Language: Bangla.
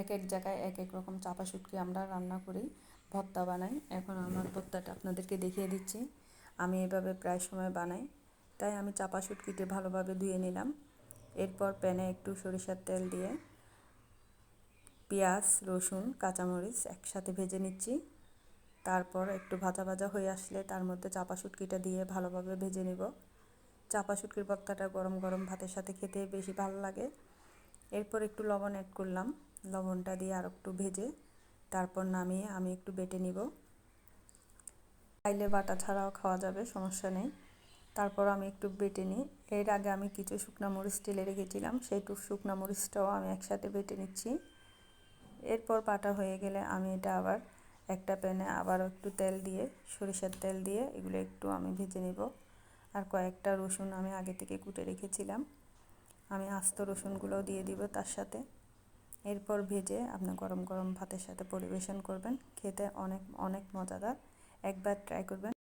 এক এক জায়গায় এক এক রকম চাপা শুটকি আমরা রান্না করি, ভর্তা বানাই। এখন আমার ভর্তাটা আপনাদেরকে দেখিয়ে দিচ্ছি। আমি এভাবে প্রায় সময় বানাই, তাই আমি চাপা শুটকিটি ভালোভাবে ধুয়ে নিলাম। এরপর প্যানে একটু সরিষার তেল দিয়ে পেঁয়াজ, রসুন, কাঁচামরিচ একসাথে ভেজে নিচ্ছি। তারপর একটু ভাজা ভাজা হয়ে আসলে তার মধ্যে চাপা শুটকিটা দিয়ে ভালোভাবে ভেজে নিব। চাপা শুটকির ভর্তাটা গরম গরম ভাতের সাথে খেতে বেশি ভালো লাগে। এরপর একটু লবণ অ্যাড করলাম। লবণটা দিয়ে আর একটু ভেজে তারপর নামিয়ে আমি একটু বেটে নিব। চাইলে বাটা ছাড়াও খাওয়া যাবে, সমস্যা নেই। তারপর আমি একটু বেটে নিই। এর আগে আমি কিছু শুকনা মরিচ টেলে রেখেছিলাম সেইটুক শুকনা মরিচটাও আমি একসাথে বেটে নিচ্ছি। এরপর বাটা হয়ে গেলে আমি এটা আবার একটা প্যানে আবারও একটু তেল দিয়ে, সরিষার তেল দিয়ে এগুলো একটু আমি ভেজে নেব। আর কয়েকটা রসুন আমি আগে থেকে কুটে রেখেছিলাম। আমি আস্ত রসুনগুলোও দিয়ে দিব তার সাথে। এরপর ভেজে আপনি গরম গরম ভাতের সাথে পরিবেশন করবেন। খেতে অনেক অনেক মজাদার। একবার ট্রাই করবেন।